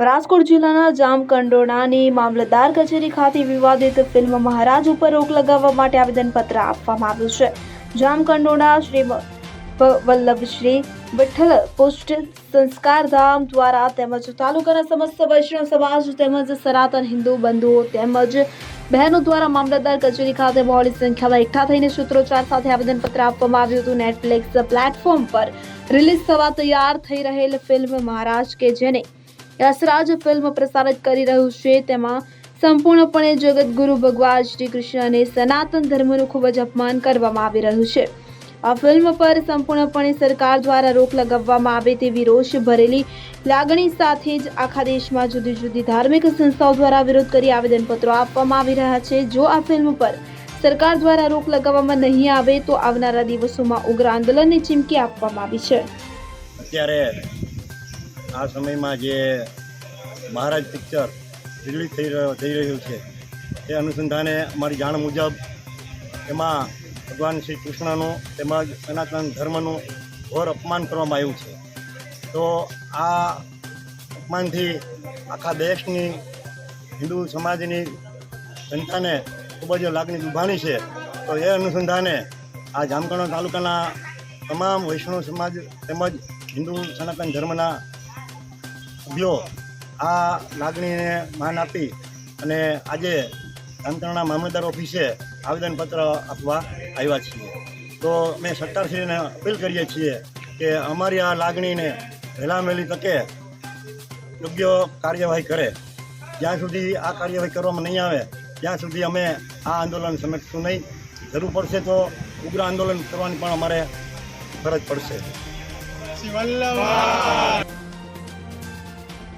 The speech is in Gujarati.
રાજકોટ જિલ્લાના જામકંડોરણાની મામલતદાર કચેરી ખાતે વિવાદિત ફિલ્મ મહારાજ ઉપર રોક લગાવવા માટે આવેદનપત્ર આપવામાં આવ્યું છે. જામકંડોરણા શ્રી વલ્લભશ્રી વિઠ્ઠલ પુષ્ટ સંસ્કારધામ દ્વારા તેમજ તાલુકાના સમસ્ત વૈષ્ણવ સમાજ તેમજ સનાતન હિન્દુ બંધુઓ તેમજ બહેનો દ્વારા મામલતદાર કચેરી ખાતે બહોળી સંખ્યામાં એકઠા થઈને સૂત્રોચ્ચાર સાથે આવેદનપત્ર આપવામાં આવ્યું હતું. નેટફ્લિક્સ પ્લેટફોર્મ પર રિલીઝ થવા તૈયાર થઈ રહેલ ફિલ્મ મહારાજ કે જેને યશરાજ ફિલ્મ પ્રસારિત કરી રહ્યું છે. તેમાં સંપૂર્ણપણે જગતગુરુ ભગવાન શ્રી કૃષ્ણ અને સનાતન ધર્મનું ખૂબ જ અપમાન કરવામાં આવી રહ્યું છે. આ ફિલ્મ પર સંપૂર્ણપણે સરકાર દ્વારા રોક લગાવવામાં આવે તેવી રોષ ભરેલી લાગણી સાથે જ આખા દેશમાં જુદી જુદી ધાર્મિક સંસ્થાઓ દ્વારા વિરોધ કરી આવેદનપત્રો આપવામાં આવી રહ્યા છે. જો આ ફિલ્મ પર સરકાર દ્વારા રોક લગાવવામાં નહીં આવે તો આવનારા દિવસોમાં ઉગ્ર આંદોલનની ચીમકી આપવામાં આવી છે. અત્યારે આ સમયમાં જે મહારાજ પિક્ચર રિલીઝ થઈ રહ્યો થઈ રહ્યું છે. તે અનુસંધાને અમારી જાણ મુજબ એમાં ભગવાન શ્રી કૃષ્ણનું તેમજ સનાતન ધર્મનું ઘોર અપમાન કરવામાં આવ્યું છે. તો આ અપમાનથી આખા દેશની, હિન્દુ સમાજની જનતાને ખૂબ જ લાગણી દુભાણી છે. તો એ અનુસંધાને આ જામકણો તાલુકાના તમામ વૈષ્ણવ સમાજ તેમજ હિન્દુ સનાતન ધર્મના સભ્યો આ લાગણીને માન આપી અને આજે જામકંડોળના મામલતદાર ઓફિસે આવેદનપત્ર આપવા આવ્યા છીએ. તો અમે સરકારશ્રીને અપીલ કરીએ છીએ કે અમારી આ લાગણીને વહેલી તકે યોગ્ય કાર્યવાહી કરે. જ્યાં સુધી આ કાર્યવાહી કરવામાં નહીં આવે, ત્યાં સુધી અમે આ આંદોલન સમેટશું નહીં. જરૂર પડશે તો ઉગ્ર આંદોલન કરવાની પણ અમારે ફરજ પડશે.